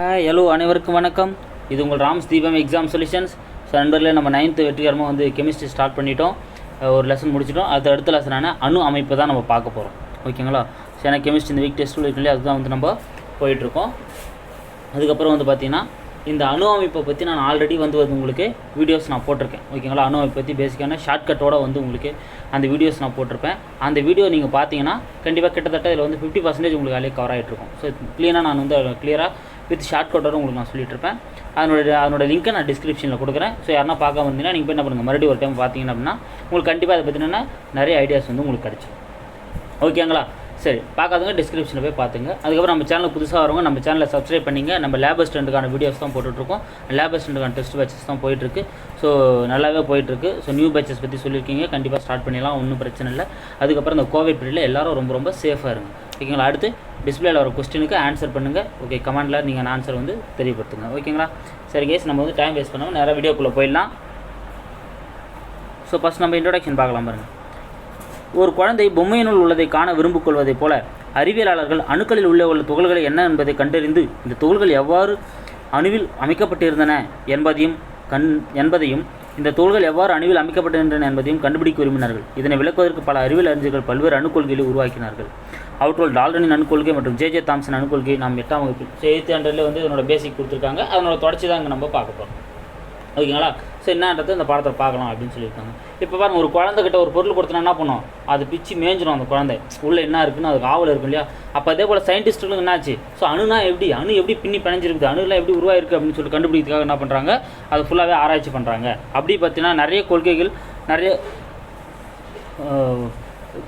Hi hello அனைவருக்கும் வணக்கம். இது உங்கள் ராம்ஸ் தீபம் எக்ஸாம் சொல்யூஷன்ஸ் ஸோ நண்பர்களே நம்ம நைன்த்து வெற்றிகரமாக வந்து கெமிஸ்ட்ரி ஸ்டார்ட் பண்ணிட்டோம். ஒரு லெசன் முடிச்சிட்டோம். அது அடுத்த லெசனான அணு அமைப்பு தான் நம்ம பார்க்க போகிறோம் ஓகேங்களா? ஸோ ஏன்னா கெமிஸ்ட்ரி இந்த வீக் டெஸ்ட்டில் இருக்கு அதுதான் வந்து நம்ம போயிட்டுருக்கோம். அதுக்கப்புறம் வந்து பார்த்திங்கன்னா இந்த அணு அமைப்பை பற்றி நான் ஆல்ரெடி வந்து வந்து உங்களுக்கு வீடியோஸ் நான் போட்டிருக்கேன். ஓகேங்களா? அணு அமைப்பை பற்றி பேசிக்கான ஷார்ட்கட்டோட வந்து உங்களுக்கு அந்த வீடியோஸ் நான் போட்டிருப்பேன். அந்த வீடியோ நீங்கள் பார்த்தீங்கன்னா கண்டிப்பாக கிட்டத்தட்ட இதில் வந்து ஃபிஃப்டி பர்சன்டேஜ் உங்களுக்கு அதிலே கவர் ஆகிட்டு இருக்கும் ஸோ க்ளீனாக நான் வந்து க்ளியராக வித் ஷார்ட்கட்டோட உங்களுக்கு நான் சொல்லிட்டுருப்பேன். அதனோட அதனோட லிங்க்கை நான் டிஸ்கிரிப்ஷனில் கொடுக்குறேன். ஸோ யாருன்னா பார்க்க வந்தீங்கன்னா நீங்கள் போய் என்ன பண்ணுங்கள் மறுபடியும் ஒரு டைம் பார்த்தீங்கன்னா அப்படின்னா உங்களுக்கு கண்டிப்பாக அதை பற்றின நிறைய ஐடியாஸ் வந்து உங்களுக்கு கிடச்சிடும் ஓகேங்களா சரி பார்க்காதவங்க டிஸ்கிரிப்ஷனில் போய் பார்த்துங்க. அதுக்கப்புறம் நம்ம சேனல் புதுசாக வரவங்க நம்ம சேனலை சப்ஸ்கிரைப் பண்ணிங்க. நம்ம லேப் அசிஸ்டண்ட்டுக்கான வீடியோஸ் தான் போட்டுட்ருக்கோம். லேப் அசிஸ்டண்ட்டுக்கான டெஸ்ட் பேச்சஸ் தான் போயிட்டுருக்கு ஸோ நல்லாவே போயிட்டுருக்கு ஸோ நியூ பேச்சஸ் பற்றி சொல்லியிருக்கீங்க. கண்டிப்பாக ஸ்டார்ட் பண்ணிடலாம். ஒன்றும் பிரச்சனை இல்லை. அதுக்கப்புறம் இந்த கோவிட் பீரியடில் எல்லாரும் ரொம்ப ரொம்ப சேஃபாக இருங்க. ஓகேங்களா அடுத்து டிஸ்பிளேல வர கொஸ்டினுக்கு ஆன்சர் பண்ணுங்கள் ஓகே கமெண்டில் நீங்கள் ஆன்சர் வந்து தெரியப்படுத்துங்க. ஓகேங்களா சரி கேஸ் நம்ம வந்து டைம் வேஸ்ட் பண்ணாமல் நேராக வீடியோக்குள்ளே போயிடலாம். ஸோ ஃபஸ்ட் நம்ம இன்ட்ரொடக்ஷன் பார்க்கலாம் பாருங்கள் ஒரு குழந்தை பொம்மையினுள் உள்ளதை காண விரும்பு கொள்வதைப் போல அறிவியலாளர்கள் அணுக்களில் உள்ள உள்ள துகள்கள் என்ன என்பதை கண்டறிந்து இந்த துகள்கள் எவ்வாறு அணுவில் அமைக்கப்பட்டிருந்தன என்பதையும் கண் என்பதையும் இந்த துகள்கள் எவ்வாறு அணுவில் அமைக்கப்பட்டிருந்தன என்பதையும் கண்டுபிடிக்க விரும்பினார்கள். இதனை விளக்குவதற்கு பல அறிவியல் அறிஞர்கள் பல்வேறு அணுக்கொள்கைகளை உருவாக்கினார்கள். அவுட்ரோல் டால்டனின் அணுக்கொள்கை மற்றும் ஜே ஜே தாம்சன் அணுக்கொள்கை நாம் எட்டாம் வகுப்பு எயித்து ஹண்ட்ரட்லேயே வந்து இதனோட பேசிக் கொடுத்துருக்காங்க. அதனோட தொடர்ச்சி தான் இங்கே நம்ம பார்க்க போகிறோம் ஓகேங்களா? ஸோ என்னன்றது இந்த படத்தை பார்க்கலாம் அப்படின்னு சொல்லியிருக்காங்க. இப்போ பாருங்க ஒரு குழந்தைகிட்ட ஒரு பொருள் கொடுத்தனா என்ன பண்ணும்? அது பிச்சு மேஞ்சிடும் அந்த குழந்தை. உள்ளே என்ன இருக்குன்னு அதுக்கு ஆவல் இருக்கும் இல்லையா? அப்போ அதே போல் சயின்டிஸ்ட்டுகளுக்கு என்னாச்சு? ஸோ அணுனா எப்படி? அணு எப்படி பின்னி பிணைஞ்சிருக்குது? அணுலாம் எப்படி உருவாயிருக்கு அப்படின்னு சொல்லி கண்டுபிடிக்கிறதுக்காக என்ன பண்ணுறாங்க அது ஃபுல்லாகவே ஆராய்ச்சி பண்ணுறாங்க அப்படி பார்த்தீங்கன்னா நிறைய கொள்கைகள் நிறைய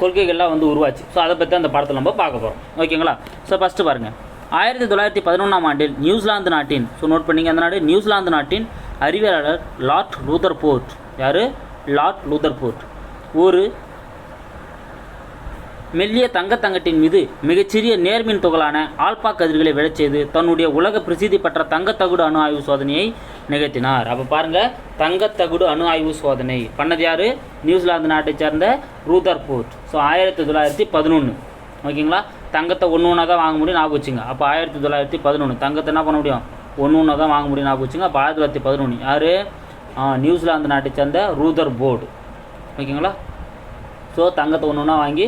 கொள்கைகள்லாம் வந்து உருவாச்சு. ஸோ அதை பற்றி அந்த படத்தில் நம்ம பார்க்க போகிறோம் ஓகேங்களா? ஸோ ஃபஸ்ட்டு பாருங்கள் ஆயிரத்தி தொள்ளாயிரத்தி பதினொன்றாம் ஆண்டில் நியூசிலாந்து நாட்டின் ஸோ நோட் பண்ணிங்க அந்த நாடு நியூசிலாந்து நாட்டின் அறிவியலாளர் லார்ட் லூதர் போர்ட். யார்? Lord Rutherford. ஒரு மெல்லிய தங்கத்தங்கட்டின் மீது மிகச்சிறிய நேர்மின் துகளான ஆல்பா கதிர்களை விழச் செய்து தன்னுடைய உலக பிரசித்தி பெற்ற தங்கத்தகுடு அணு ஆய்வு சோதனையை நிகழ்த்தினார். அப்போ பாருங்கள் தங்கத்தகுடு அணு ஆய்வு சோதனை. பண்ணது யாரு? நியூசிலாந்து நாட்டை சேர்ந்த ரூதர் போர்ட் ஸோ ஆயிரத்தி தொள்ளாயிரத்தி பதினொன்று ஓகேங்களா? தங்கத்தை ஒன்று ஒன்றா தான் வாங்க முடியும் ஞாபகம் வச்சுங்க. அப்போ ஆயிரத்தி தொள்ளாயிரத்தி பதினொன்று தங்கத்தை என்ன பண்ண முடியும்? ஒன்று ஒன்றா தான் வாங்க முடியும் ஞாபகம் வச்சுங்க. அப்போ ஆயிரத்தி தொள்ளாயிரத்தி பதினொன்று யார்? நியூசிலாந்து நாட்டை சேர்ந்த ரூதர் போர்டு ஓகேங்களா? ஸோ தங்கத்தை ஒன்று ஒன்றா வாங்கி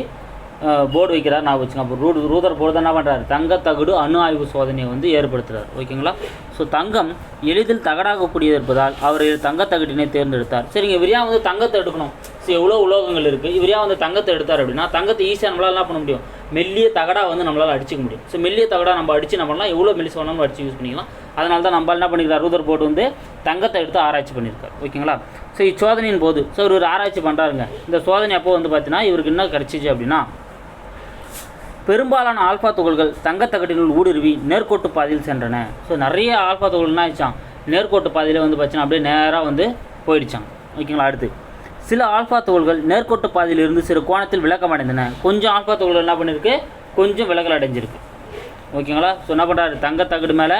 போர்டு வைக்கிறார் நான் வச்சுங்க அப்போ ரூ ரூதர் போர்டு தான் என்ன பண்ணுறாரு தங்க தகடு அணு ஆய்வு சோதனையை வந்து ஏற்படுத்துகிறார் ஓகேங்களா? ஸோ தங்கம் எளிதில் தகடாகக்கூடியது இருப்பதால் அவர் தங்கத்தகட்டினை தேர்ந்தெடுத்தார். சரிங்க இவர் வந்து தங்கத்தை எடுக்கணும்? ஸோ எவ்வளோ உலோகங்கள் இருக்குது இவர் வந்து தங்கத்தை எடுத்தார் அப்படின்னா தங்கத்தை ஈஸியாக நம்மளால் என்ன பண்ண முடியும்? மெல்லிய தகடா வந்து நம்மளால் அடிச்சிக்க முடியும். ஸோ மெல்லிய தகடா நம்ம அடிச்சு நம்ம பண்ணலாம்? எவ்வளோ மெல்லிஸ் வேணாலும் அடிச்சு யூஸ் பண்ணிக்கலாம். அதனால தான் நம்ம என்ன பண்ணியிருக்கார் ரூதர் போர்டு வந்து தங்கத்தை எடுத்து ஆராய்ச்சி பண்ணியிருக்கார் ஓகேங்களா? ஸோ இச்சோதனையின் போது ஸோ இவர் ஆராய்ச்சி பண்ணுறாருங்க இந்த சோதனை அப்போ வந்து பார்த்தீங்கன்னா இவருக்கு என்ன கிடச்சிச்சு அப்படின்னா பெரும்பாலான ஆல்ஃபா துகள்கள் தங்கத்தகட்டினுள் ஊடுருவி நேர்கோட்டு பாதையில் சென்றன. ஸோ நிறைய ஆல்ஃபா துகள்கள் என்ன ஆயிடுச்சான் நேர்கோட்டு பாதையில் வந்து பார்த்தீங்கன்னா அப்படியே நேராக வந்து போயிடுச்சான் ஓகேங்களா அடுத்து. சில ஆல்ஃபா துகள்கள் நேர்கோட்டு பாதையிலிருந்து சிறு கோணத்தில் விளக்கம் அடைந்தன கொஞ்சம் ஆல்ஃபா துகள்கள் என்ன பண்ணியிருக்கு கொஞ்சம் விலகல் அடைஞ்சிருக்கு. ஓகேங்களா? ஸோ என்ன பண்ணுறாரு தங்கத்தகடு மேலே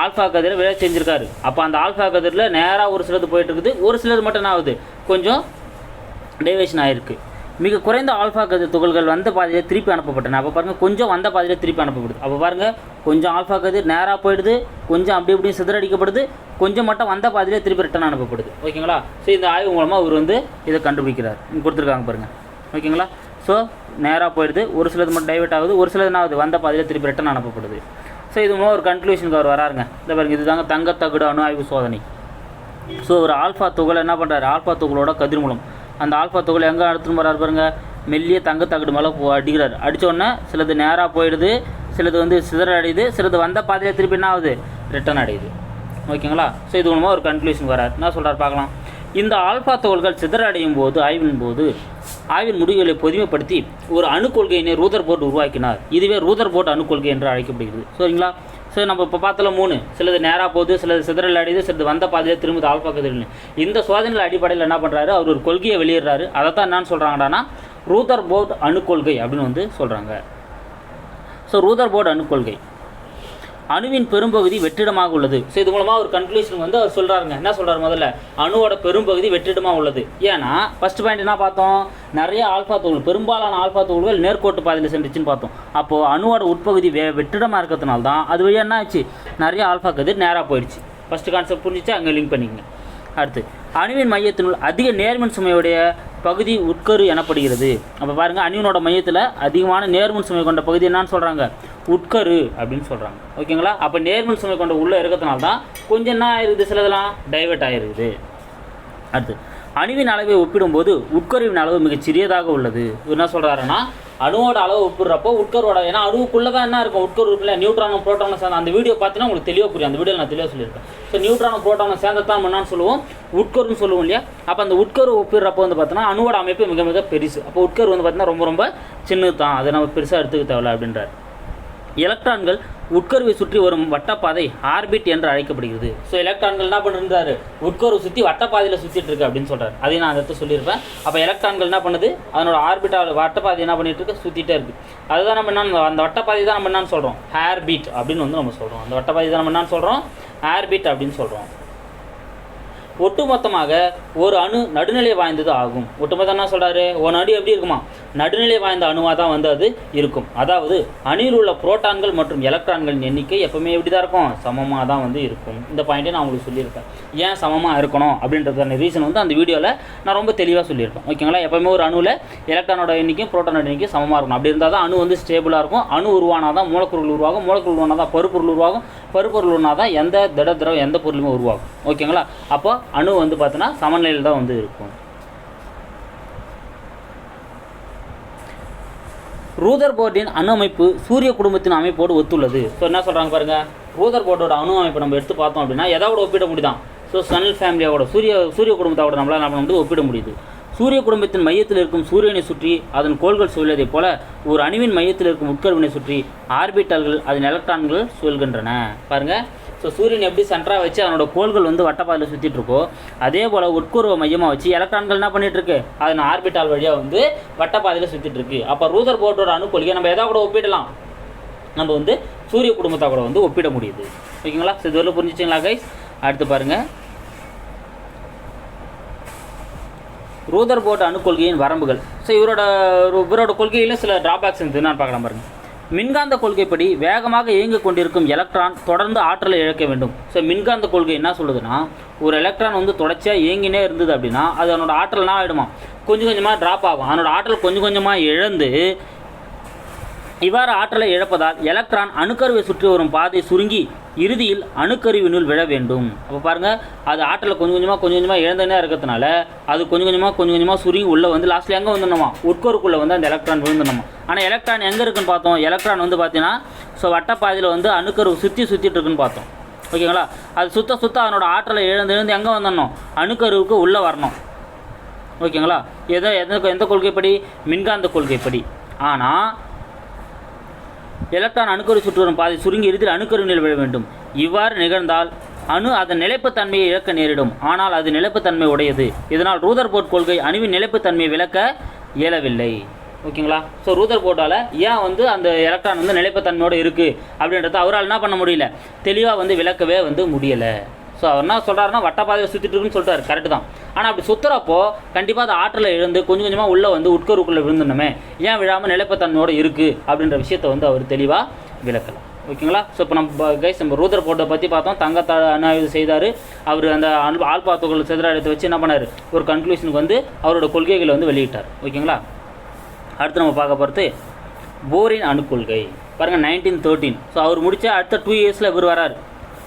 ஆல்ஃபா கதிரை விலை செஞ்சுருக்காரு. அப்போ அந்த ஆல்ஃபா கதிரில் நேராக ஒரு சிலது போயிட்டு இருக்குது. ஒரு சிலது மட்டும் என்ன ஆகுது? கொஞ்சம் டைவேஷன் ஆகிருக்கு மிக குறைந்த ஆல்ஃபா கதிர் துகள்கள் வந்த பாதையில் திருப்பி அனுப்பப்பட்டன. அப்போ பாருங்கள் கொஞ்சம் வந்த பாதையில் திருப்பி அனுப்பப்படுது. அப்போ பாருங்கள் கொஞ்சம் ஆல்ஃபா கதிர் நேராக போயிடுது கொஞ்சம் அப்படி இப்படியும் சிதறடிக்கப்படுது கொஞ்சம் மட்டும் வந்த பாதையிலே திருப்பி ரிட்டர்ன் அனுப்பப்படுது. ஓகேங்களா? ஸோ இந்த ஆய்வு மூலமாக அவர் வந்து இதை கண்டுபிடிக்கிறார். கொடுத்துருக்காங்க பாருங்கள் ஓகேங்களா? ஸோ நேராக போயிடுது ஒரு சிலது மட்டும் டைவெர்ட் ஆகுது ஒரு சிலது என்ன ஆகுது? வந்த பாதையில் திருப்பி ரிட்டர்ன் அனுப்பப்படுது. ஸோ இது மூலம் ஒரு கன்க்ளூஷனுக்கு அவர் வராருங்க. இந்த பாருங்க இதுதாங்க தங்கத்தகுடு அணு ஆய்வு சோதனை. ஸோ ஒரு ஆல்ஃபா துகள் என்ன பண்ணுறாரு ஆல்ஃபா துகளோட கதிர் மூலம். அந்த ஆல்ஃபா துகளை எங்கே எடுத்துன்னு போகிறாரு பாருங்க. மெல்லிய தங்க தகடு மேலே போ அடிக்கிறார். அடித்தோடனே சிலது நேராக போயிடுது. சிலது வந்து சிதற அடையுது. சிலது வந்த பாதையில் திருப்பி என்ன ஆகுது? ரிட்டர்ன் அடையுது. ஓகேங்களா? ஸோ இது மூலமாக ஒரு கன்க்ளூஷன் வரார். என்ன சொல்கிறார் பார்க்கலாம். இந்த ஆல்ஃபா துகள்கள் சிதறடையும் போது ஆய்வின் போது ஆய்வின் முடிவுகளை பொதுமைப்படுத்தி ஒரு அணு கொள்கையினை ரூதர் போர்ட் உருவாக்கினார். இதுவே ரூதர் போர்ட் அணுக்கொள்கை என்று அழைக்கப்படுகிறது. சரிங்களா? ஸோ நம்ம இப்போ பார்த்தல மூணு. சிலது நேராக போகுது சிலது சிதறல் அடையுது சிலது வந்த பாதையில் திரும்ப ஆல்பா கதிர்னு இந்த சோதனைகள் அடிப்படையில் என்ன பண்ணுறாரு அவர் ஒரு கொள்கையை வெளியிடுறாரு. அதை தான் என்னன்னு சொல்கிறாங்கடானா ரூதர் போர்ட் அணுக்கொள்கை அப்படின்னு வந்து சொல்கிறாங்க ஸோ ரூதர் போர்டு அணுக்கொள்கை அணுவின் பெரும்பகுதி வெற்றிடமாக உள்ளது. ஸோ இது மூலமாக ஒரு கன்க்ளூஷன் வந்து அவர் சொல்கிறாருங்க என்ன சொல்கிறார் முதல்ல? அணுவோட பெரும்பகுதி வெற்றிடமாக உள்ளது. ஏன்னா ஃபஸ்ட் பாயிண்ட் என்ன பார்த்தோம்? நிறைய ஆல்ஃபா துகள் பெரும்பாலான ஆல்ஃபா தோல்கள் நேர்கோட்டு பாதையில் சென்றுச்சுன்னு பார்த்தோம். அப்போது அணுவோட உட்பகுதி வெ வெற்றிடமாக இருக்கிறதுனால தான் அது வழியாக என்ன ஆச்சு நிறைய ஆல்ஃபா கதிர் நேராக போயிடுச்சு. ஃபஸ்ட்டு கான்செப்ட் புரிஞ்சிச்சு? அங்கே லிங்க் பண்ணிக்கங்க. அடுத்து அணுவின் மையத்தினுள் அதிக நேர்மின் சுமையுடைய பகுதி உட்கரு எனப்படுகிறது. அப்போ பாருங்கள் அணுவினோட மையத்தில் அதிகமான நேர்மின் சுமை கொண்ட பகுதி என்னன்னு சொல்கிறாங்க உட்கரு அப்படின்னு சொல்கிறாங்க ஓகேங்களா? அப்போ நேர்மின் சுமை கொண்ட உள்ளே இருக்கிறதுனால தான் கொஞ்சம் என்ன ஆயிருக்குது சிலதெல்லாம் டைவெர்ட் ஆயிருக்குது அடுத்து அணுவின் அளவை ஒப்பிடும்போது உட்கருவின் அளவு மிகச் சிறியதாக உள்ளது. என்ன சொல்கிறாருன்னா அணுவோட அளவு ஒப்பிடுறப்போ உட்கருவோட ஏன்னா அணுவுக்குள்ளே தான் என்ன இருக்கும்? உட்கரு இருக்குல்ல நியூட்ரானும் ப்ரோட்டானும் சேர்ந்த. அந்த வீடியோ பார்த்தீங்கன்னா உங்களுக்கு தெளிவாக புரியும். அந்த வீடியோ நான் தெளிவாக சொல்லியிருக்கேன். ஸோ நியூட்ரானும் புரோட்டானும் சேர்ந்ததான் என்னன்னு சொல்லுவோம்? உட்கருன்னு சொல்லுவோம் இல்லையா? அப்போ அந்த உட்கரு ஒப்பிடுறப்போ வந்து பார்த்தீங்கன்னா அணுவோட அமைப்பு மிக மிக பெருசு. அப்போ உட்கரு வந்து பார்த்தீங்கன்னா ரொம்ப ரொம்ப சின்னது தான் அதை நம்ம பெருசாக எடுத்துக்க தேவையில்ல அப்படின்றார். எலக்ட்ரான்கள் உட்கருவை சுற்றி வரும் வட்டப்பாதை ஆர்பிட் என்று அழைக்கப்படுகிறது. ஸோ எலக்ட்ரான்கள் என்ன பண்ணிருந்தாரு? உட்கருவை சுற்றி வட்டப்பாதையில் சுற்றிட்டு இருக்கு அப்படின்னு சொல்கிறார் அதையும் நான் அந்த இடத்துல சொல்லியிருப்பேன். அப்போ எலக்ட்ரான்கள் என்ன பண்ணுது? அதனோட ஆர்பிட்டால் வட்டப்பாதை என்ன பண்ணிட்டு இருக்கு? சுற்றிட்டே இருக்கு. அதுதான் நம்ம என்ன அந்த வட்டப்பாதை தான் நம்ம என்னன்னு சொல்கிறோம் ஹேர்பீட் அப்படின்னு வந்து நம்ம சொல்கிறோம் அந்த வட்டப்பாதை தான் நம்ம என்னன்னு சொல்கிறோம் ஹேர்பீட் அப்படின்னு சொல்கிறோம் ஒட்டுமொத்தமாக ஒரு அணு நடுநிலை வாய்ந்தது ஆகும். ஒட்டுமொத்தம் என்ன சொல்றாரு? ஒரு அணு எப்படி இருக்குமா? நடுநிலை வாய்ந்த அணுவாக தான் வந்து அது இருக்கும். அதாவது அணியில் உள்ள புரோட்டான்கள் மற்றும் எலக்ட்ரான்களின் எண்ணிக்கை எப்பவுமே எப்படி தான் இருக்கும்? சமமாக தான் வந்து இருக்கும். இந்த பாயிண்ட்டை நான் உங்களுக்கு சொல்லியிருப்பேன் ஏன் சமமாக இருக்கணும் அப்படின்றதான ரீசன் வந்து அந்த வீடியோவில் நான் ரொம்ப தெளிவாக சொல்லியிருக்கேன். ஓகேங்களா எப்பவுமே ஒரு அணுவில் எலக்ட்ரானோட எண்ணிக்கையும் புரோட்டானோட எண்ணிக்கையும் சமமாக இருக்கணும். அப்படி இருந்தால் தான் அணு வந்து ஸ்டேபிளாக இருக்கும். அணு உருவானால் தான் மூலப்பொருள் உருவாகும். மூலப்பொருள் உருவானால் தான் பருப்பொருள் உருவாகும். பருப்பொருள் உருவானால் தான் எந்த திட திரவம் எந்த பொருளுமே உருவாகும். ஓகேங்களா அப்போ அணு வந்து பார்த்தோன்னா சமநிலையில் தான் வந்து இருக்கும். ரூதர் போர்டின் அணு அமைப்பு சூரிய குடும்பத்தின் அமைப்போடு ஒத்துள்ளது. ஸோ என்ன சொல்கிறாங்க பாருங்க? ரூதர் போர்டோட அணு அமைப்பை நம்ம எடுத்து பார்த்தோம் அப்படின்னா எதாவது ஒப்பிட முடியுதான்? ஸோ சனல் ஃபேமிலியோட சூரிய சூரிய குடும்பத்தோட நம்மளால் என்ன பண்ண முடியுது? ஒப்பிட முடியுது. சூரிய குடும்பத்தின் மையத்தில் இருக்கும் சூரியனை சுற்றி அதன் கோள்கள் சுழல்வதைப் போல ஒரு அணுவின் மையத்தில் இருக்கும் உட்கருவினை சுற்றி ஆர்பிட்டால்கள் அதன் எலக்ட்ரான்கள் சுழல்கின்றன. பாருங்கள் ஸோ சூரியன் எப்படி சென்டராக வச்சு அதனோட கோள்கள் வந்து வட்டப்பாதையில் சுற்றிட்டு இருக்கோ அதே போல் உட்கூர்வை மையமாக வச்சு எலக்ட்ரான்கள் என்ன பண்ணிட்டு இருக்கு? அதன் ஆர்பிட்டால் வழியாக வந்து வட்டப்பாதையில் சுற்றிட்டு இருக்கு. அப்போ ரூதர் போர்டோட அணுக்கொள்கையை நம்ம எதாவது கூட ஒப்பிடலாம்? நம்ம வந்து சூரிய குடும்பத்தை கூட வந்து ஒப்பிட முடியுது. ஓகேங்களா? ஸோ இதுவரை புரிஞ்சிச்சிங்களா கைஸ் அடுத்து பாருங்கள் ரூதர் போர்ட் அணுக்கொள்கையின் வரம்புகள். ஸோ இவரோட இவரோட கொள்கையில் சில டிராபேக்ஸ் இருந்து நான் பார்க்கலாம் பாருங்கள் மின்காந்த கொள்கைப்படி வேகமாக இயங்கிக் கொண்டிருக்கும் எலக்ட்ரான் தொடர்ந்து ஆற்றலை இழக்க வேண்டும். ஸோ மின்காந்த கொள்கை என்ன சொல்லுதுன்னா ஒரு எலக்ட்ரான் வந்து தொடர்ச்சியாக இயங்கினே இருந்தது அப்படின்னா அது அதனோட ஆற்றல்னா ஆகிடுமா கொஞ்சம் கொஞ்சமாக ட்ராப் ஆகும். அதனோட ஆற்றல் கொஞ்சம் கொஞ்சமாக இழந்து இவ்வாறு ஆற்றலை இழப்பதால் எலக்ட்ரான் அணுக்கருவை சுற்றி வரும் பாதை சுருங்கி இறுதியில் அணுக்கருவினுள் விழ வேண்டும். அப்போ பாருங்கள் அது ஆற்றலை கொஞ்சம் கொஞ்சமாக கொஞ்சம் கொஞ்சமாக இழந்தனே இருக்கிறதுனால அது கொஞ்சம் கொஞ்சமாக கொஞ்சம் கொஞ்சமாக சுருங்கி உள்ளே வந்து லாஸ்ட்டில் எங்கே வந்துடணுமா உட்கருக்குள்ளே வந்து அந்த எலக்ட்ரான் விழுந்துடணுமா ஆனால் எலக்ட்ரான் எங்கே இருக்குன்னு பார்த்தோம்? எலக்ட்ரான் வந்து பார்த்தீங்கன்னா ஸோ வட்டப்பாதையில் வந்து அணுக்கருவு சுற்றி சுற்றிட்டு இருக்குன்னு பார்த்தோம். ஓகேங்களா? அது சுத்த சுத்த அதனோட ஆற்றலை இழந்து இழந்து எங்கே வந்துடணும் அணுக்கருவுக்கு உள்ளே வரணும். ஓகேங்களா? எதோ எந்த எந்த கொள்கைப்படி? மின்காந்த கொள்கைப்படி. ஆனால் எலக்ட்ரான் அணுக்கரு சுற்றுவரும் பாதை சுருங்கி இறுதியில் நிலை விழ வேண்டும். இவ்வாறு நிகழ்ந்தால் அணு அதன் நிலைப்புத்தன்மையை இழக்க நேரிடும். ஆனால் அது நிலைப்புத்தன்மை உடையது. இதனால் ரூதர்போர்ட் கொள்கை அணுவின் நிலைப்புத்தன்மையை விளக்க இயலவில்லை. ஓகேங்களா? ஸோ ரூதர் போர்ட்டால் ஏன் வந்து அந்த எலக்ட்ரான் வந்து நிலைப்புத்தன்மையோடு இருக்குது அப்படின்றத அவரால் என்ன பண்ண முடியல? தெளிவாக வந்து விளக்கவே வந்து முடியலை. ஸோ அவர் என்ன சொல்கிறாருன்னா வட்டப்பாதையை சுற்றிட்டு இருக்குன்னு சொல்லிட்டாரு. கரெக்டு தான். ஆனால் அப்படி சுற்றுறப்போ கண்டிப்பாக அது ஆற்றில் இழந்து கொஞ்சம் கொஞ்சமாக உள்ளே வந்து உட்கருக்குள்ளே விழுந்துடணுமே. ஏன் விழாமல் நிலைப்புத்தன்மையோடு இருக்குது அப்படின்ற விஷயத்தை வந்து அவர் தெளிவாக விளக்கலாம். ஓகேங்களா? ஸோ இப்போ நம்ம கைஸ் நம்ம ரூதர் போர்ட்டை பற்றி பார்த்தோம். தங்கத்தை அணு செய்தார். அவர் அந்த அன்பு ஆல்பா துகள் எடுத்து வச்சு என்ன பண்ணார்? ஒரு கன்க்ளூஷனுக்கு வந்து அவரோட கொள்கைகளை வந்து வெளியிட்டார். ஓகேங்களா? அடுத்து நம்ம பார்க்க போகிறது போரின் அணுக்கொள்கை. பாருங்கள் நைன்டீன் தேர்ட்டீன் ஸோ அவர் முடித்த அடுத்த டூ இயர்ஸில் இவர் வரார்.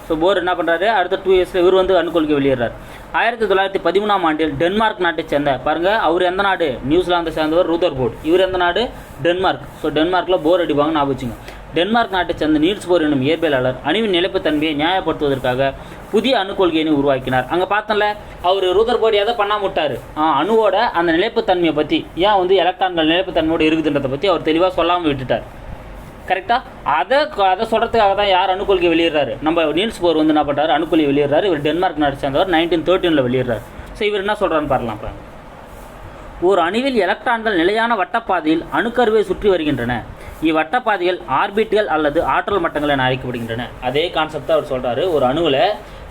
ஸோ போர் என்ன பண்ணுறாரு அடுத்த டூ இயர்ஸில் இவர் வந்து அணுக்கொள்கை வெளியிடுறார். ஆயிரத்தி தொள்ளாயிரத்தி பதிமூணாம் ஆண்டில் டென்மார்க் நாட்டை சேர்ந்த பாருங்கள் அவர் எந்த நாடு? நியூசிலாந்தை சேர்ந்தவர் ரூதர் போர்ட். இவர் எந்த நாடு? டென்மார்க். ஸோ டென்மார்க்கில் போர் அடிப்பாங்கன்னு ஞாபகம் வச்சுங்க. டென்மார்க் நாட்டை சேர்ந்த நீல்ஸ் போர் என்னும் இயற்பியலாளர் அணுவின் நிலைப்புத்தன்மையை நியாயப்படுத்துவதற்காக புதிய அணுக்கொள்கையினை உருவாக்கினார். அங்கே பார்த்தோம்ல அவர் ரூதர் போர்டு எதை பண்ணாம விட்டார்? ஆ, அணுவோட அந்த நிலைப்புத்தன்மையை பற்றி ஏன் வந்து எலக்ட்ரான்கள் நிலைப்புத்தன்மையோடு இருக்குதுன்றதை பற்றி அவர் தெளிவாக சொல்லாமல் விட்டுட்டார். கரெக்டாக அதை அதை சொல்கிறதுக்காக தான் யார் அணுக்கொள்கை வெளியிடுறாரு? நம்ம நீல்ஸ் போர் வந்து என்ன பண்ணுறாரு அணுக்கொள்கை வெளியிடுறாரு. இவர் டென்மார்க் நாடு சேர்ந்தவர் நைன்டீன் தேர்ட்டீனில் வெளியிடுறாரு. ஸோ இவர் என்ன சொல்கிறான்னு பாருலாம் ஒரு அணுவில் எலக்ட்ரான்கள் நிலையான வட்டப்பாதையில் அணுக்கருவை சுற்றி வருகின்றன. இவ்வட்டப்பாதைகள் ஆர்பிட்டுகள் அல்லது ஆற்றல் மட்டங்கள் என அழைக்கப்படுகின்றன. அதே கான்செப்ட் அவர் சொல்கிறாரு ஒரு அணுவில்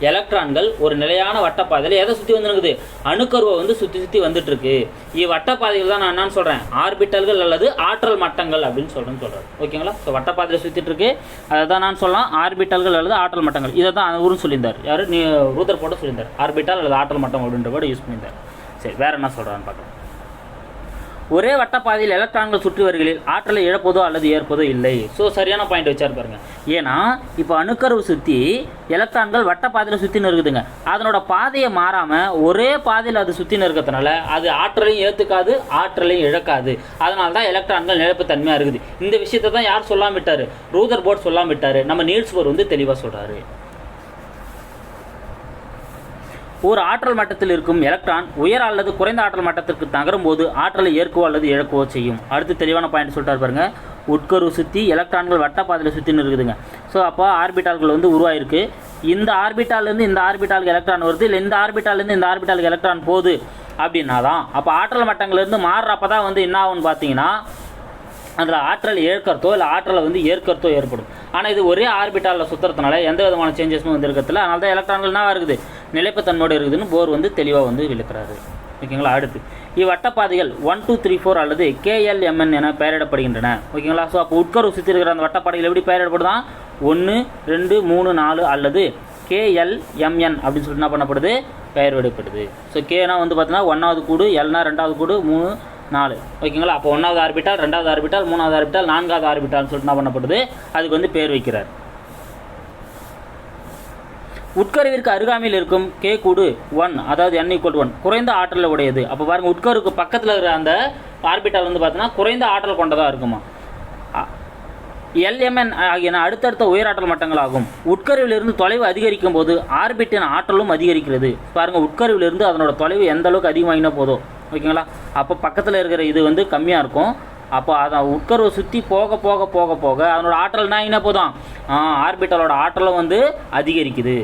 எலக்ட்ரான்கள் ஒரு நிலையான வட்டப்பாதையில் எதை சுற்றி வந்துருக்குது? அணுக்கருவை வந்து சுற்றி சுற்றி வந்துட்டுருக்கு. இ இவ்வட்டப்பாதைகள் தான் நான் என்னன்னு சொல்கிறேன் ஆர்பிட்டல்கள் அல்லது ஆற்றல் மட்டங்கள் அப்படின்னு சொல்கிறேன்னு சொல்கிறார் ஓகேங்களா? ஸோ வட்டப்பாதையில் சுற்றிட்டு இருக்கு அதை தான் நான் சொல்லலாம். ஆர்பிட்டல்கள் அல்லது ஆற்றல் மட்டங்கள். இதை தான் அவரும் சொல்லியிருந்தார். யார்? நீ ரூதர் போட்டு சொல்லியிருந்தார். ஆர்பிட்டல் அல்லது ஆற்றல் மட்டம் அப்படின்ற வேர்டு யூஸ் பண்ணியிருந்தார். சரி வேறு என்ன சொல்கிறான்னு பார்க்கலாம். ஒரே வட்டப்பாதையில் எலக்ட்ரான்கள் சுற்றி வருகையில் ஆற்றலை இழப்பதோ அல்லது ஏற்பதோ இல்லை. ஸோ சரியான பாயிண்ட் வச்சார் பாருங்க. ஏன்னா இப்போ அணுக்கருவை சுற்றி எலக்ட்ரான்கள் வட்டப்பாதையில் சுற்றின்னு இருக்குதுங்க அதனோட பாதையை மாறாமல் ஒரே பாதையில் அது சுற்றின்னு இருக்கிறதுனால அது ஆற்றலையும் ஏற்றுக்காது ஆற்றலையும் இழக்காது. அதனால தான் எலக்ட்ரான்கள் நிலைப்புத்தன்மையாக இருக்குது. இந்த விஷயத்தை தான் யார் சொல்லாம விட்டார்? ரூதர் போர்ட் சொல்லாம விட்டார். நம்ம நீல்ஸ்போர் வந்து தெளிவாக சொல்கிறாரு ஒரு ஆற்றல் மட்டத்தில் இருக்கும் எலக்ட்ரான் உயர் அல்லது குறைந்த ஆற்றல் மட்டத்திற்கு நகரும் போது ஆற்றலை ஏற்கவோ அல்லது இழக்கவோ செய்யும். அடுத்து தெளிவான பாயிண்ட் சொல்லிட்டாரு பாருங்க. உட்கரு சுற்றி எலக்ட்ரான்கள் வட்டப்பாதையில் சுற்றின்னு இருக்குதுங்க. ஸோ அப்போ ஆர்பிட்டால்கள் வந்து உருவாயிருக்கு. இந்த ஆர்பிட்டாலேருந்து இந்த ஆர்பிட்டாலுக்கு எலக்ட்ரான் வருது. இல்லை இந்த ஆர்பிட்டாலேருந்து இந்த ஆர்பிட்டாலுக்கு எலக்ட்ரான் போகுது அப்படின்னா தான் அப்போ ஆற்றல் மட்டங்கள்லேருந்து மாறுறப்ப தான் வந்து என்ன ஆகும்னு பார்த்தீங்கன்னா அதில் ஆற்றல் ஏற்கிறதோ இல்லை ஆற்றலை வந்து ஏற்கிறதோ ஏற்படும். ஆனால் இது ஒரே ஆர்பிட்டாலில் சுற்றுறதுனால எந்த விதமான சேஞ்சஸும் வந்து இருக்கிறதுல அதனால தான் எலக்ட்ரான்கள் என்ன இருக்குது? நிலைப்புத்தன்மையோடு இருக்குதுன்னு போர் வந்து தெளிவாக வந்து விளக்குறாரு. ஓகேங்களா? அடுத்து. இவ்வட்டப்பாதைகள் ஒன் டூ த்ரீ ஃபோர் அல்லது கேஎல்எம்என் என பெயரிடப்படுகின்றன. ஓகேங்களா? ஸோ அப்போ உட்கரு சுற்றி இருக்கிற அந்த வட்டப்பாதைகள் எப்படி பெயரிடப்படுதான் ஒன்று ரெண்டு மூணு நாலு அல்லது கேஎல்எம்என் அப்படின்னு சொல்லிட்டு என்ன பண்ணப்படுது? பெயர் விடப்படுது. ஸோ கேனா வந்து பார்த்தீங்கன்னா ஒன்றாவது கூடு எல்னா ரெண்டாவது கூடு மூணு நாலு. ஓகேங்களா? அப்போ ஒன்றாவது ஆர்பிட்டால் ரெண்டாவது ஆர்பிட்டால் மூணாவது ஆர்பிட்டால் நான்காவது ஆர்பிட்டால்னு சொல்லிட்டு என்ன பண்ணப்படுது? அதுக்கு வந்து பேர் வைக்கிறார். உட்கருவிற்கு அருகாமையில் இருக்கும் கே கூடு ஒன் அதாவது என் ஈக்குவல் ஒன் குறைந்த ஆற்றலில் உடையது. அப்போ பாருங்கள் உட்கருக்கு பக்கத்தில் இருக்கிற அந்த ஆர்பிட்டால் வந்து பார்த்தீங்கன்னா குறைந்த ஆற்றல் கொண்டதாக இருக்குமா? எல்எம்என் ஆகியன அடுத்தடுத்த உயராற்றல் மட்டங்களாகும். உட்கருவிலிருந்து தொலைவு அதிகரிக்கும் போது ஆர்பிட்டின் ஆற்றலும் அதிகரிக்கிறது. பாருங்க உட்கருவிலிருந்து அதனோட தொலைவு எந்த அளவுக்கு அதிகமாகினா போதும் ஓகேங்களா? அப்போ பக்கத்தில் இருக்கிற இது வந்து கம்மியாக இருக்கும். அப்போ அதை உட்கருவை சுற்றி போக போக போக போக அதனோட ஆற்றல் என்ன போதும்? ஆர்பிட்டலோட ஆற்றலும் வந்து அதிகரிக்குது.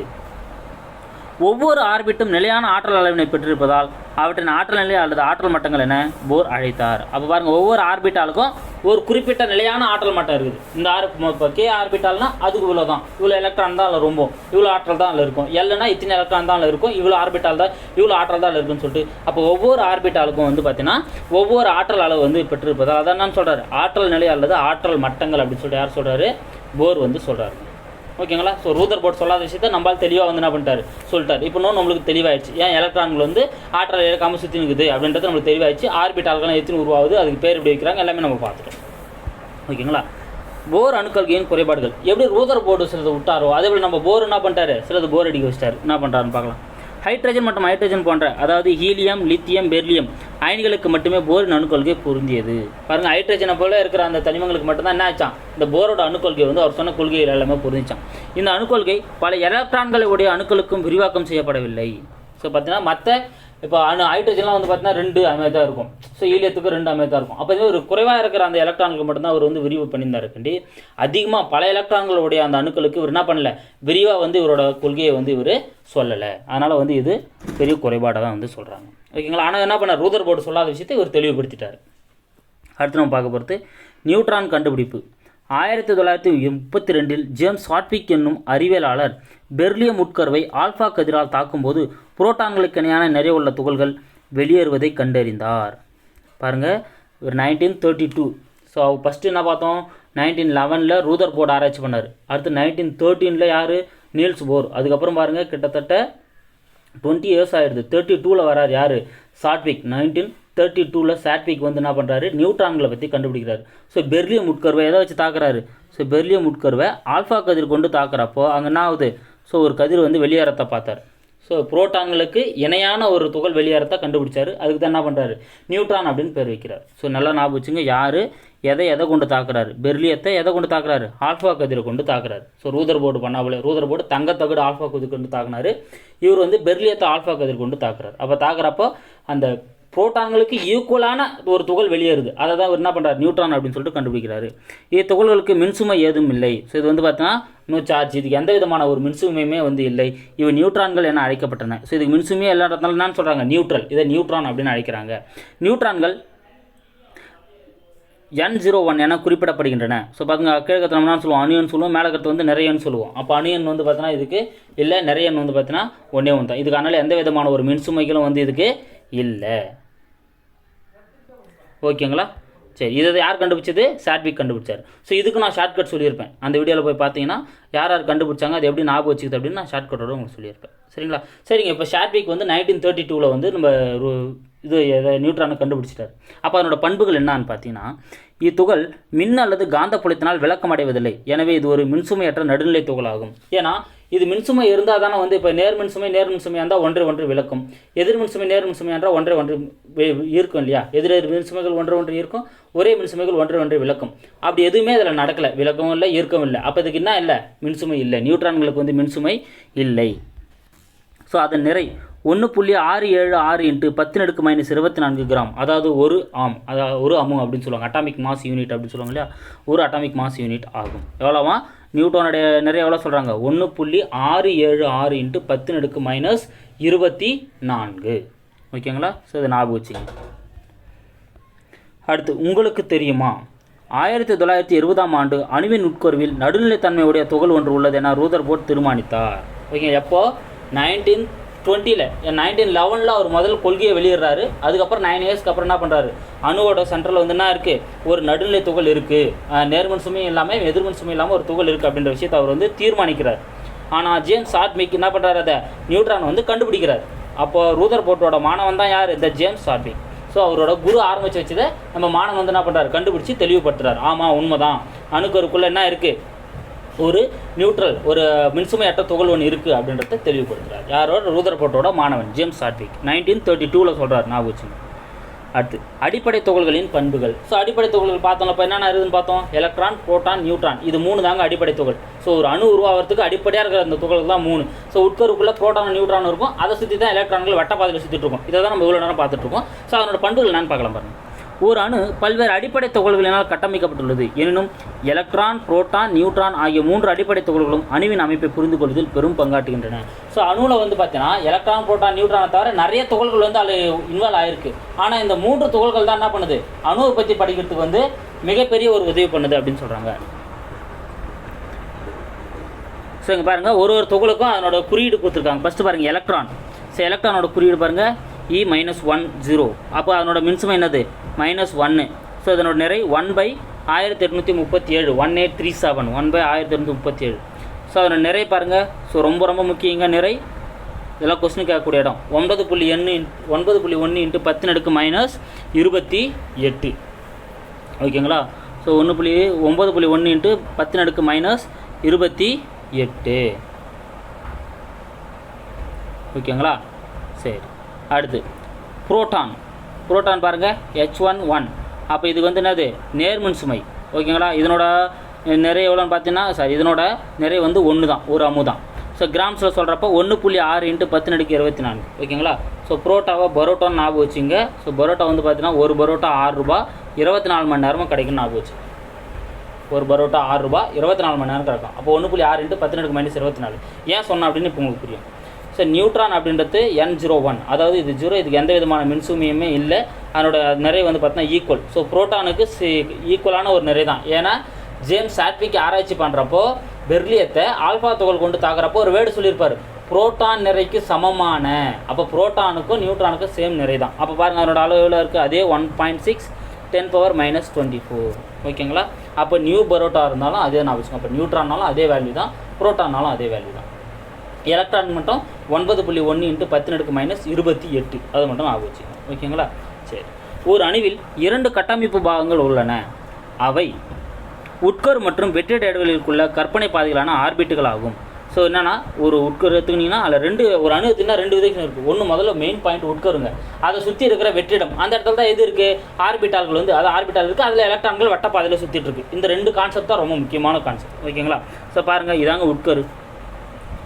ஒவ்வொரு ஆர்பிட்டும் நிலையான ஆற்றல் அளவினை பெற்றிருப்பதால் அவற்றின் ஆற்றல் நிலை அல்லது ஆற்றல் மட்டங்கள் என போர் அழைத்தார். அப்போ பாருங்கள் ஒவ்வொரு ஆர்பிட்டாலுக்கும் ஒரு குறிப்பிட்ட நிலையான ஆற்றல் மட்டம் இருக்குது. இந்த ஆர் இப்போ கே ஆர்பிட்டால்னா அதுக்கு இவ்வளோ தான் இவ்வளோ எலக்ட்ரான் தான் அதில் ரொம்ப இவ்வளோ ஆற்றல் தான் அதில் இருக்கும். எல்லைனா இத்தனை எலக்ட்ரான் தான் அதில் இருக்கும். இவ்வளோ ஆர்பிட்டால் தான் இவ்வளோ ஆற்றல் தான் அதில் இருக்குன்னு சொல்லிட்டு. அப்போ ஒவ்வொரு ஆர்பிட்டாலுக்கும் வந்து பார்த்தீங்கன்னா ஒவ்வொரு ஆற்றல் அளவு வந்து பெற்றிருப்பதால் அதான் நான் சொல்கிறார் ஆற்றல் நிலை அல்லது ஆற்றல் மட்டங்கள் அப்படின்னு சொல்லிட்டு யார் சொல்கிறாரு போர் வந்து சொல்கிறாரு ஓகேங்களா? ஸோ ரூதர் போர்ட் சொல்லாத விஷயத்த நம்மளால் தெளிவாக வந்து என்ன பண்ணிட்டாரு? சொல்லிட்டார். இப்போ இன்னும் நம்மளுக்கு தெளிவாயிடுச்சு. ஏன் எலக்ட்ரான்கள் வந்து ஆற்றல் இழக்காமல் சுற்றி நிற்குது அப்படின்றது நம்மளுக்கு தெளிவாயிடுச்சு. ஆர்பிட்டால்கள் எத்தனை உருவாகுது. அதுக்கு பேர் எப்படி வைக்கிறாங்க. எல்லாமே நம்ம பார்த்துட்டோம். ஓகேங்களா? போர் அணுக்கல்கையின் குறைபாடுகள். எப்படி ரூதர் போர்டு சிலது விட்டாரோ அதே போல் நம்ம போர் என்ன பண்ணிட்டாரு? சிலது போர் அடிக்க வச்சிட்டாரு. என்ன பண்ணுறாருன்னு பார்க்கலாம். ஹைட்ரஜன் மற்றும் ஹைட்ரஜன் போன்ற அதாவது ஹீலியம் லித்தியம் பெர்லியம் அயனிகளுக்கு மட்டுமே போரின் அணுக்கொள்கை பொருந்தியது. பாருங்கள் ஹைட்ரஜனை போல இருக்கிற அந்த தனிமங்களுக்கு மட்டும்தான் என்ன ஆச்சான்? இந்த போரோட அணுக்கொள்கை வந்து அவர் சொன்ன கொள்கைகள் எல்லாமே பொருந்திச்சான். இந்த அணுக்கொள்கை பல எலக்ட்ரான்களை உடைய அணுக்களுக்கும் விரிவாக்கம் செய்யப்படவில்லை. ஸோ பார்த்தீங்கன்னா மற்ற இப்போ அணு ஹைட்ரஜன்லாம் வந்து பார்த்தீங்கன்னா ரெண்டு அமைய தான் இருக்கும். ஸோ ஈலியத்துக்கு ரெண்டு அமைய தான் இருக்கும். அப்போ இது ஒரு குறைவாக இருக்கிற அந்த எலக்ட்ரான்கள் மட்டும்தான் அவர் வந்து விரிவு பண்ணியிருந்தாரு கண்டி. அதிகமாக பல எலக்ட்ரான்களுடைய அந்த அணுக்களுக்கு இவர் என்ன பண்ணல விரிவாக வந்து இவரோட கொள்கையை வந்து இவர் சொல்லலை. அதனால் வந்து இது பெரிய குறைபாடாக தான் வந்து சொல்கிறாங்க ஓகேங்களா? ஆனால் என்ன பண்ணார்? ரூதர் போர்டு சொல்லாத விஷயத்தை இவர் தெளிவுபடுத்திட்டார். அடுத்து நம்ம பார்க்க போகிறது நியூட்ரான் கண்டுபிடிப்பு. ஆயிரத்தி தொள்ளாயிரத்தி முப்பத்தி ரெண்டில் ஜேம்ஸ் ஹாட்விக் என்னும் அறிவியலாளர் பெர்லியம் உட்கருவை ஆல்ஃபா கதிரால் தாக்கும்போது புரோட்டான்களுக்கு இணையான நிறைய உள்ள துகள்கள் வெளியேறுவதை கண்டறிந்தார். பாருங்கள் ஒரு நைன்டீன் தேர்ட்டி டூ ஸோ அவர் ஃபஸ்ட்டு என்ன பார்த்தோம்? நைன்டீன் லெவனில் ரூதர் போர்டு ஆராய்ச்சி பண்ணார். அடுத்து நைன்டீன் தேர்ட்டீனில் யார்? Niels Bohr. அதுக்கப்புறம் பாருங்கள் கிட்டத்தட்ட டுவெண்ட்டி இயர்ஸ் ஆயிடுது. தேர்ட்டி டூவில் வரார் யார்? சாட்விக். நைன்டீன் தேர்ட்டி டூவில் சாட்விக் வந்து என்ன பண்ணுறாரு நியூட்ரான்களை பற்றி கண்டுபிடிக்கிறாரு. ஸோ பெர்லியம் உட்கருவை எதை வச்சு தாக்குறாரு? ஸோ பெர்லியம் உட்கருவை ஆல்ஃபா கதிர் கொண்டு தாக்குறப்போ அங்கே என்ன ஆகுது? ஸோ ஒரு கதிர் வந்து வெளியேறத்தை பார்த்தார். ஸோ புரோட்டான்களுக்கு இணையான ஒரு துகள் வெளியேறத்தை கண்டுபிடிச்சாரு. அதுக்கு தான் என்ன பண்ணுறாரு நியூட்ரான் அப்படின்னு பேர் வைக்கிறார். ஸோ நல்லா ஞாபகம் வச்சுங்க யார்? எதை எதை கொண்டு தாக்குறாரு? பெர்லியத்தை எதை கொண்டு தாக்குறாரு? ஆல்ஃபா கதிரை கொண்டு தாக்குறாரு. ஸோ ரூதர் போர்டு பண்ணாமலே ரூதர் போர்டு தங்கத்தகடு ஆல்ஃபா கதிர் கொண்டு தாக்குனாரு. இவர் வந்து பெர்லியத்தை ஆல்ஃபா கதிர் கொண்டு தாக்குறாரு. அப்போ தாக்குறப்போ அந்த புரோட்டான்களுக்கு ஈக்குவலான ஒரு துகள் வெளியேறுது. அதை தான் அவர் என்ன பண்ணுறாரு நியூட்ரான் அப்படின்னு சொல்லிட்டு கண்டுபிடிக்கிறாரு. இது துகள்களுக்கு மின்சுமை ஏதும் இல்லை. ஸோ இது வந்து பார்த்தீங்கன்னா நோ சார்ஜ் இதுக்கு எந்த விதமான ஒரு மின்சுமையுமே வந்து இல்லை. இவை நியூட்ரான்கள் என அழைக்கப்பட்டன. ஸோ இதுக்கு மின்சுமையே இடத்துல என்ன சொல்கிறாங்க நியூட்ரல் இதை நியூட்ரான் அப்படின்னு அழைக்கிறாங்க. நியூட்ரான்கள் என் ஜீரோ ஒன் என குறிப்பிடப்படுகின்றன. ஸோ பார்த்துங்க கீழே கத்தனம்னா சொல்லுவோம்? அணியன் சொல்லுவோம். மேலே கருத்து வந்து நிறையன்னு சொல்லுவோம். அப்போ அணியன் வந்து பார்த்தீங்கன்னா இதுக்கு இல்லை. நிறையன் வந்து பார்த்தீங்கன்னா ஒன்றே ஒன்று தான் இதுக்கு அதனால் எந்த விதமான ஒரு மின்சுமைகளும் வந்து இதுக்கு இல்லை. ஓகேங்களா? சரி இதை யார் கண்டுபிடிச்சது? சாட்விக் கண்டுபிடிச்சார். ஸோ இதுக்கு நான் ஷார்ட்கட் சொல்லியிருப்பேன். அந்த வீடியோவில் போய் பார்த்தீங்கன்னா யார் யார் கண்டுபிடிச்சாங்க அது எப்படி ஞாபகம் வச்சுக்குது அப்படின்னு நான் ஷார்ட்கட்டோட உங்களுக்கு சொல்லியிருப்பேன். சரிங்களா? சரிங்க இப்போ ஷார்ட்விக் வந்து நைன்டீன் தேர்ட்டி டூவில் வந்து நம்ம இது எதை நியூட்ரானை கண்டுபிடிச்சிட்டார். அப்போ அதனோட பண்புகள் என்னான்னு பார்த்தீங்கன்னா இத்துகள் மின் அல்லது காந்த புலத்தினால் விளக்கம் அடைவதில்லை எனவே இது ஒரு மின்சுமையற்ற நடுநிலை துகளாகும். ஏன்னா இது மின்சுமை இருந்தால் தானே வந்து இப்போ நேர் மின்சுமை நேர் மின்சுமை இருந்தால் ஒன்றை ஒன்று விளக்கும். எதிர் மின்சுமை நேர் மின்சுமை என்றால் ஒன்றை ஒன்று இருக்கும் இல்லையா? எதிர் எதிர் மின்சுமைகள் ஒன்று ஒன்று இருக்கும் ஒரே மின்சுமைகள் ஒன்றை ஒன்று விளக்கும். அப்படி எதுவுமே அதில் நடக்கலை. விளக்கவும் இல்லை ஈர்க்கவும் இல்லை. அப்போ இதுக்கு என்ன இல்லை? மின்சுமை இல்லை. நியூட்ரான்களுக்கு வந்து மின்சுமை இல்லை. ஸோ அதன் நிறை ஒன்று புள்ளி ஆறு ஏழு ஆறு இன்ட்டு பத்து நடுக்கு மைனஸ் இருபத்தி நான்கு கிராம். அதாவது ஒரு ஆம் அதாவது ஒரு அமு அப்படின்னு சொல்லுவாங்க. அட்டாமிக் மாஸ் யூனிட் அப்படின்னு சொல்லுவாங்க இல்லையா? ஒரு அட்டாமிக் மாஸ் யூனிட் ஆகும். எவ்வளோவா? நியூட்டனுடைய நிறைய எவ்வளோ சொல்கிறாங்க ஒன்று புள்ளி ஆறு ஏழு ஆறு இன்ட்டு பத்து நடுக்கு மைனஸ் இருபத்தி நான்கு. ஓகேங்களா? ஸோ இதை ஞாபகம் வச்சுங்க அடுத்து உங்களுக்கு தெரியுமா? ஆயிரத்தி தொள்ளாயிரத்தி இருபதாம் ஆண்டு அணுவின் உட்கருவில் நடுநிலைத்தன்மையுடைய துகள் ஒன்று உள்ளது என ரூதர் போர்ட் தீர்மானித்தார். ஓகே எப்போ? நைன்டீன் டுவெண்ட்டியில் நைன்டீன் லெவனில் அவர் முதல் கொள்கையை வெளியிடுறாரு. அதுக்கப்புறம் நைன் இயர்ஸ்க்கு அப்புறம் என்ன பண்ணுறாரு அணுவோட சென்டரில் வந்து என்ன இருக்குது ஒரு நடுநிலை துகள் இருக்குது நேர்மன் சுமையும் இல்லாமல் எதிர்மன் சுமையும் இல்லாமல் ஒரு துகள் இருக்குது அப்படின்ற விஷயத்தை அவர் வந்து தீர்மானிக்கிறார். ஆனால் ஜேம்ஸ் சாட்மிக் என்ன பண்ணுறாரு அதை? நியூட்ரான் வந்து கண்டுபிடிக்கிறார். அப்போ ரூதர் போர்ட்டோட மாணவன் தான் யார்? இந்த ஜேம்ஸ் சாட்மிக் ஸோ அவரோட குரு ஆரம்பித்து வச்சதை நம்ம மாணவன் வந்து என்ன பண்ணுறாரு கண்டுபிடிச்சி தெளிவுபடுத்துறாரு. ஆமாம் உண்மைதான். அணுக்கருக்குள்ளே என்ன இருக்குது ஒரு நியூட்ரல் ஒரு மின்சுமையற்ற துகள் ஒன்று இருக்குது அப்படின்றத தெளிவுபடுத்துகிறார் யாரோட ரூதர்போர்ட்டோட மாணவன் ஜேம்ஸ் ஆர்ட்விக் நைன்டீன் தேர்ட்டி டூவில் சொல்கிறார் ஞாபகம் அடுத்து அடிப்படை துகள்களின் பண்புகள். ஸோ அடிப்படை துகள்கள் பார்த்தோம் இப்போ என்னென்ன இருக்குதுன்னு பார்த்தோம்? எலக்ட்ரான் புரோட்டான் நியூட்ரான் இது மூணு தாங்க அடிப்படை துகள். ஸோ ஒரு அணு உருவாகிறதுக்கு அடிப்படையாக இருக்கிற அந்த துகள் தான் மூணு. ஸோ உட்கருக்குள்ளே புரோட்டான் நியூட்ரான் இருக்கும். அதை சுற்றி தான் எலக்ட்ரான்கள் வட்டப்பாதையில் சுற்றிட்டு இருக்கும். இதை தான் நம்ம இவ்வளோ நேரம் பார்த்துட்டு இருக்கோம். ஸோ அதனோட பண்புகள் என்னன்னு பார்க்கலாம் பாருங்கள் ஒரு அணு பல்வேறு அடிப்படை துகள்களினால் கட்டமைக்கப்பட்டுள்ளது. எனினும் எலக்ட்ரான் புரோட்டான் நியூட்ரான் ஆகிய மூன்று அடிப்படை துகள்களும் அணுவின் அமைப்பை புரிந்து கொள்வதில் பெரும் பங்காற்றுகின்றன. ஸோ அணுவில் வந்து பார்த்தீங்கன்னா எலக்ட்ரான் புரோட்டான் நியூட்ரானை தவிர நிறைய துகள்கள் வந்து அதில் இன்வால்வ் ஆயிருக்கு. ஆனால் இந்த மூன்று துகள்கள் தான் என்ன பண்ணுது? அணுவை பற்றி படிக்கிறதுக்கு வந்து மிகப்பெரிய ஒரு உதவி பண்ணுது அப்படின்னு சொல்கிறாங்க ஸோ இங்கே பாருங்கள் ஒரு ஒரு துகளுக்கும் அதனோட குறியீடு கொடுத்துருக்காங்க. ஃபஸ்ட்டு பாருங்கள் எலக்ட்ரான் ஸோ எலக்ட்ரானோட குறியீடு பாருங்கள் e e minus one zero அப்போ அதனோட மின்சுமை என்னது? மைனஸ் ஒன்று ஸோ இதனோட நிறை ஒன் பை ஆயிரத்தி எட்நூற்றி முப்பத்தி ஏழு. One eight three seven one by ஆயிரத்தி எட்நூற்றி முப்பத்தி ஏழு. ஸோ அதனோட நிறை பாருங்கள் ஸோ ரொம்ப ரொம்ப முக்கியங்க நிறை. இதெல்லாம் கொஸ்டின் கேட்கக்கூடிய இடம். ஒன்பது புள்ளி எண்ணு ஒன்பது புள்ளி ஒன்று இன்ட்டு பத்து நடுக்கு மைனஸ் இருபத்தி எட்டு. ஓகேங்களா? ஸோ ஒன்று புள்ளி ஒம்பது புள்ளி ஒன்று இன்ட்டு பத்து நடுக்கு மைனஸ் இருபத்தி எட்டு. ஓகேங்களா? சரி. அடுத்து புரோட்டான். புரோட்டான் பாருங்கள் ஹெச் ஒன் ஒன் அப்போ இது வந்து என்னது? நேர்மின் சுமை. ஓகேங்களா இதனோட நிறைய எவ்வளோன்னு பார்த்தீங்கன்னா சாரி இதனோட நிறைய வந்து ஒன்று தான் ஒரு அமு தான் ஸோ கிராம்ஸில் சொல்கிறப்ப ஒன்று புள்ளி ஆறு இன்ட்டு பத்து நடுக்கு இருபத்தி நான்கு. ஓகேங்களா ஸோ புரோட்டாவை பரோட்டான்னு ஞாபகம் வச்சுங்க. ஸோ பரோட்டா வந்து பார்த்தீங்கன்னா ஒரு பரோட்டா ஆறு ரூபா இருபத்தி நாலு மணி நேரமும் கிடைக்கும்னு ஞாபகம் வச்சு. ஒரு பரோட்டா ஆறு ரூபா இருபத்தி நாலு மணி நேரம் கிடைக்கும். அப்போ ஒன்று புள்ளி ஆறு இன்ட்டு பத்து நடுக்கு மைனஸ் இருபத்தி நாலு. ஏன் சொன்னேன் அப்படின்னு இப்போ உங்களுக்கு புரியும். ஸோ நியூட்ரான் அப்படின்றது என் ஜீரோ ஒன் அதாவது இது ஜீரோ இதுக்கு எந்த விதமான மின்சூமியுமே இல்லை. அதனோட நிறை வந்து பார்த்தீங்கன்னா ஈக்குவல் ஸோ புரோட்டானுக்கு ஈக்குவலான ஒரு நிறை தான். ஏன்னா ஜேம்ஸ் சாட்விக் ஆராய்ச்சி பண்ணுறப்போ பெர்லியத்தை ஆல்ஃபா துகள் கொண்டு தாக்குறப்போ ஒரு வேர்டு சொல்லியிருப்பார். புரோட்டான் நிறைக்கு சமமான. அப்போ புரோட்டானுக்கும் நியூட்ரானுக்கும் சேம் நிறை தான். அப்போ பாருங்கள் அதனோட அளவு எவ்வளோ இருக்குது அதே one point six ten power minus twenty four ஓகேங்களா? அப்போ நியூ பரோட்டா இருந்தாலும் அதே நான் வச்சுக்கோங்க அப்போ நியூட்ரானாலும் அதே வேல்யூ தான். புரோட்டானாலும் அதே வேல்யூ தான். எலக்ட்ரான் மட்டும் ஒன்பது புள்ளி ஒன்று இன்ட்டு பத்து நடுக்கு மைனஸ் இருபத்தி எட்டு. அது மட்டும் ஆகுச்சு ஓகேங்களா? சரி. ஒரு அணுவில் இரண்டு கட்டமைப்பு பாகங்கள் உள்ளன. அவை உட்கர் மற்றும் வெற்றிட இடைவெளிகளுக்குள்ள கற்பனை பாதைகளான ஆர்பிட்டுகள் ஆகும். ஸோ என்னென்னா ஒரு உட்கர் எடுத்துக்கிட்டிங்கன்னா அதில் ரெண்டு ஒரு அணு எடுத்திங்கன்னா ரெண்டு விதைகள் இருக்குது ஒன்று முதல்ல மெயின் பாயிண்ட் உட்கருங்க. அதை சுற்றி இருக்கிற வெற்றிடம். அந்த இடத்துல தான் எது இருக்குது ஆர்பிட்டால்கள் வந்து அது ஆர்பிட்டால் இருக்குது அதில் எலக்ட்ரான்கள் வட்டப்பாதையில் சுற்றிட்டு இருக்கு. இந்த ரெண்டு கான்செப்ட் தான் ரொம்ப முக்கியமான கான்செப்ட் ஓகேங்களா? ஸோ பாருங்கள் இதாங்க உட்கரு.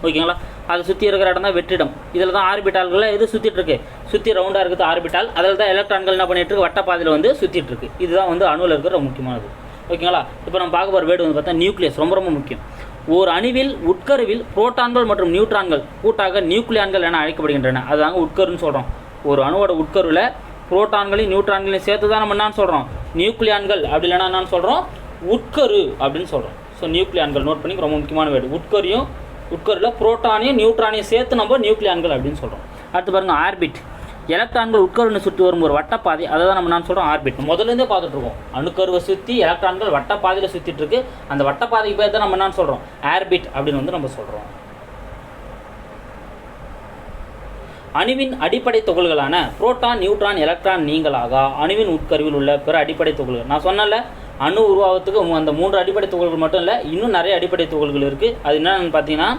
ஓகேங்களா? அதை சுற்றி இருக்கிற இடம் தான் வெற்றிடம். இதில் தான் ஆர்பிட்டால்கள் இது சுற்றிட்டு இருக்கு. சுற்றி ரவுண்டாக இருக்குது ஆர்பிட்டால். அதில் தான் எலக்ட்ரான்கள் என்ன பண்ணிட்டு இருக்கு? வட்டப்பாதையில் வந்து சுற்றிட்டு இருக்கு. இதுதான் வந்து அணுவில் இருக்கிற ரொம்ப முக்கியமானது. ஓகேங்களா? இப்போ நம்ம பார்க்க போகிற வேர்டு வந்து பார்த்தா நியூக்ளியஸ். ரொம்ப ரொம்ப முக்கியம். ஒரு அணுவில் உட்கருவில் புரோட்டான்கள் மற்றும் நியூட்ரான்கள் கூட்டாக நியூக்ளியான்கள் என அழைக்கப்படுகின்றன. அதுதாங்க உட்கருன்னு சொல்கிறோம் ஒரு அணுவோட உட்கருவில் புரோட்டான்களையும் நியூட்ரான்களையும் சேர்த்து தான் நம்ம என்னன்னு சொல்கிறோம் நியூக்ளியான்கள். அப்படி இல்லைன்னா என்னன்னு சொல்கிறோம் உட்கரு அப்படின்னு சொல்கிறோம் ஸோ நியூக்ளியான்கள் நோட் பண்ணி ரொம்ப முக்கியமான வேர்டு உட்கரியும் உட்கரில் புரோட்டானையும் நியூட்ரானையும் சேர்த்து நம்ம நியூக்ளியான்கள் அப்படின்னு சொல்கிறோம் அடுத்து பாருங்கள் ஆர்பிட். எலக்ட்ரான்கள் உட்கருன்னு சுற்றி வரும் ஒரு வட்டப்பாதை அதை தான் நம்ம நான் சொல்கிறோம் ஆர்பிட். முதல்லேருந்தே பார்த்துட்ருக்கோம் அணுக்கருவை சுற்றி எலக்ட்ரான்கள் வட்டப்பாதையில் சுற்றிட்டு இருக்கு. அந்த வட்டப்பாதைக்கு பேர் தான் நம்ம என்ன சொல்கிறோம் ஆர்பிட் அப்படின்னு வந்து நம்ம சொல்கிறோம் அணுவின் அடிப்படை துகள்களான புரோட்டான் நியூட்ரான் எலக்ட்ரான் நீங்களாக அணுவின் உட்கருவில் உள்ள பிற அடிப்படை துகள்கள். நான் சொன்னல அணு உருவாகத்துக்கு அந்த மூன்று அடிப்படை துகள்கள் மட்டும் இல்லை இன்னும் நிறைய அடிப்படை துகள்கள் இருக்குது அது என்னென்னு பார்த்தீங்கன்னா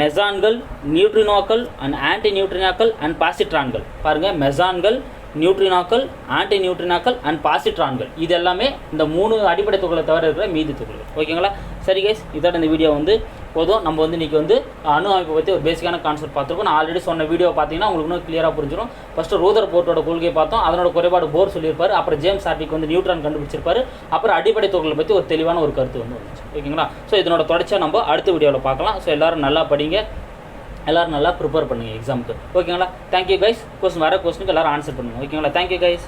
மெசான்கள் நியூட்ரினோக்கள் அண்ட் ஆன்டி நியூட்ரினாக்கள் அண்ட் பாசிட்ரான்கள் பாருங்கள் மெசான்கள் நியூட்ரினாக்கள் ஆன்டி நியூட்ரினாக்கள் அண்ட் பாசிட்ரான்கள் இது எல்லாமே இந்த மூணு அடிப்படை துகளை தவிர இருக்கிற மீதி துகள்கள். ஓகேங்களா? சரி கைஸ் இதோட இந்த வீடியோ வந்து போதும். நம்ம வந்து இன்றைக்கி வந்து அணு அமைப்பை பற்றி ஒரு பேசிக்கான கான்செப்ட் பார்த்துருக்கோம். நான் ஆல்ரெடி சொன்ன வீடியோ பார்த்தீங்கன்னா உங்களுக்கு இன்னும் கிளியராக புரிஞ்சிடும் ஃபஸ்ட்டு ரூதர் போர்ட்டோட கொள்கையை பார்த்தோம். அதனோட குறைபாடு போர் சொல்லியிருப்பார். அப்புறம் ஜேம்ஸ் ஆர்டிக் வந்து நியூட்ரான் கண்டுபிடிச்சிருப்பாரு. அப்புறம் அடிப்படை துகளை பற்றி ஒரு தெளிவான ஒரு கருத்து வந்து வந்துச்சு. ஓகேங்களா? ஸோ இதனோட தொடர்ச்சியாக நம்ம அடுத்த வீடியோவில் பார்க்கலாம். ஸோ எல்லோரும் நல்லா படிங்க. எல்லோரும் நல்லா ப்ரிப்பேர் பண்ணுங்கள் எக்ஸாமுக்கு ஓகேங்களா? தேங்க்யூ கைஸ் கொஸ்டின் வர கொஸ்டினுக்கு எல்லாரும் ஆன்சர் பண்ணுங்கள் ஓகேங்களா? Thank you guys